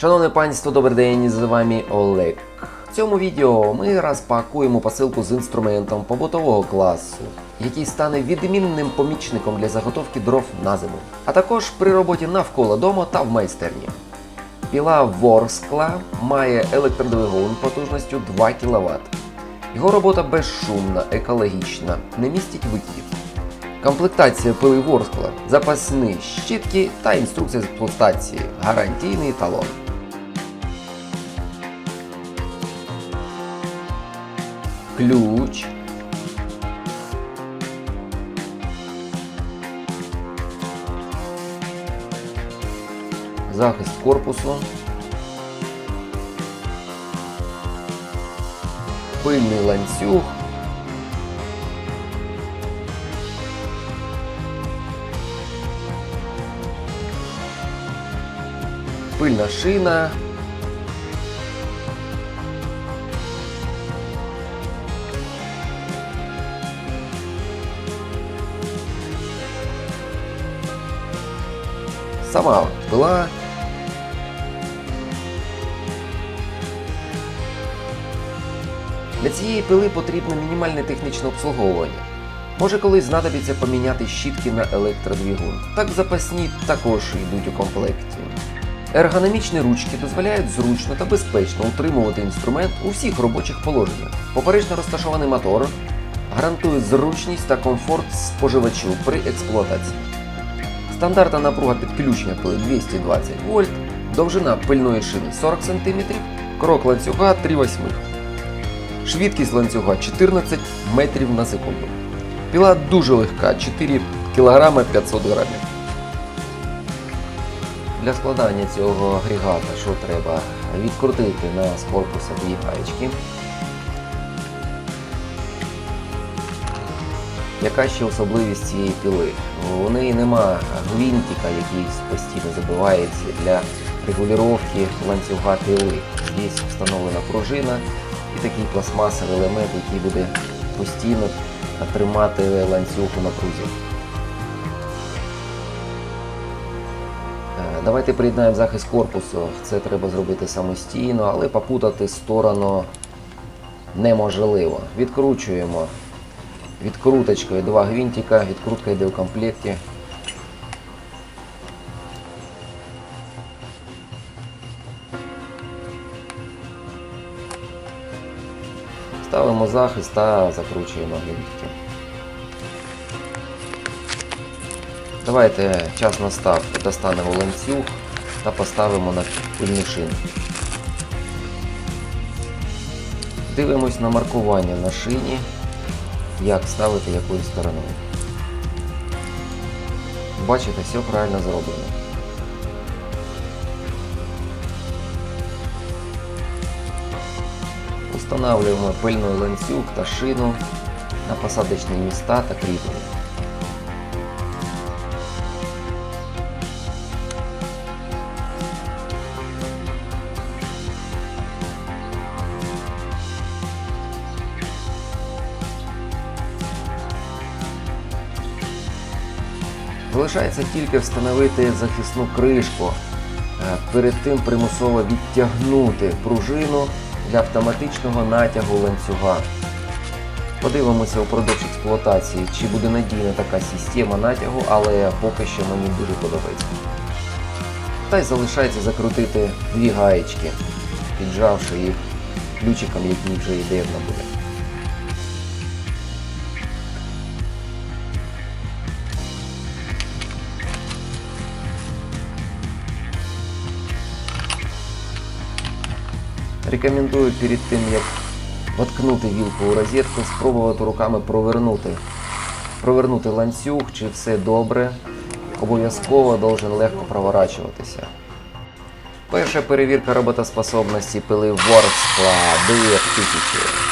Шановне панство, добрий день, з вами Олег. В цьому відео ми розпакуємо посилку з інструментом побутового класу, який стане відмінним помічником для заготовки дров на зиму, а також при роботі навколо дому та в майстерні. Піла Ворскла має електродвигун потужністю 2 кВт. Його робота безшумна, екологічна, не містить витів. Комплектація пили Ворскла, запасні щітки та інструкція з експлуатації, гарантійний талон. Ключ. Захист корпусу. Пильний ланцюг. Пильна шина. Сама пила. Для цієї пили потрібно мінімальне технічне обслуговування. Може колись знадобиться поміняти щітки на електродвигун. Так запасні також йдуть у комплекті. Ергономічні ручки дозволяють зручно та безпечно утримувати інструмент у всіх робочих положеннях. Поперечно розташований мотор гарантує зручність та комфорт споживачу при експлуатації. Стандартна напруга підключення пили 220 вольт, довжина пильної шини 40 см, крок ланцюга 3 восьмих. Швидкість ланцюга 14 метрів на секунду. Піла дуже легка 4 кг 500 грамів. Для складання цього агрегата що треба? Відкрутити на з корпуса дві гаєчки. Яка ще особливість цієї піли? У неї нема гвинтика, який постійно забивається для регулювання ланцюга піли. Здесь встановлена пружина і такий пластмасовий елемент, який буде постійно тримати ланцюг у напрузі. Е, Давайте приєднаємо захист корпусу. Це треба зробити самостійно, але попутати сторону неможливо. Відкручуємо відкруточкою два гвинтика, відкрутка йде в комплекті. Ставимо захист та закручуємо гвинтики. Давайте час настав, достанемо ланцюг та поставимо на пильну шину. Дивимось на маркування на шині, як ставити якою стороною. Бачите, все правильно зроблено. Устанавливаємо пильний ланцюг та шину на посадочні міста та кріплення. Залишається тільки встановити захисну кришку. Е, Перед тим примусово відтягнути пружину для автоматичного натягу ланцюга. Подивимося упродовж експлуатації, чи буде надійна така система натягу, але поки що мені дуже подобається. Та й залишається закрутити дві гаєчки, піджавши їх ключиком, який вже йде в набуде. Рекомендую перед тим, як воткнути вілку у розетку, спробувати руками провернути. Провернути ланцюг, чи все добре. Обов'язково должен легко проворачуватися. Перша перевірка роботоспособності пили Ворскла 2000.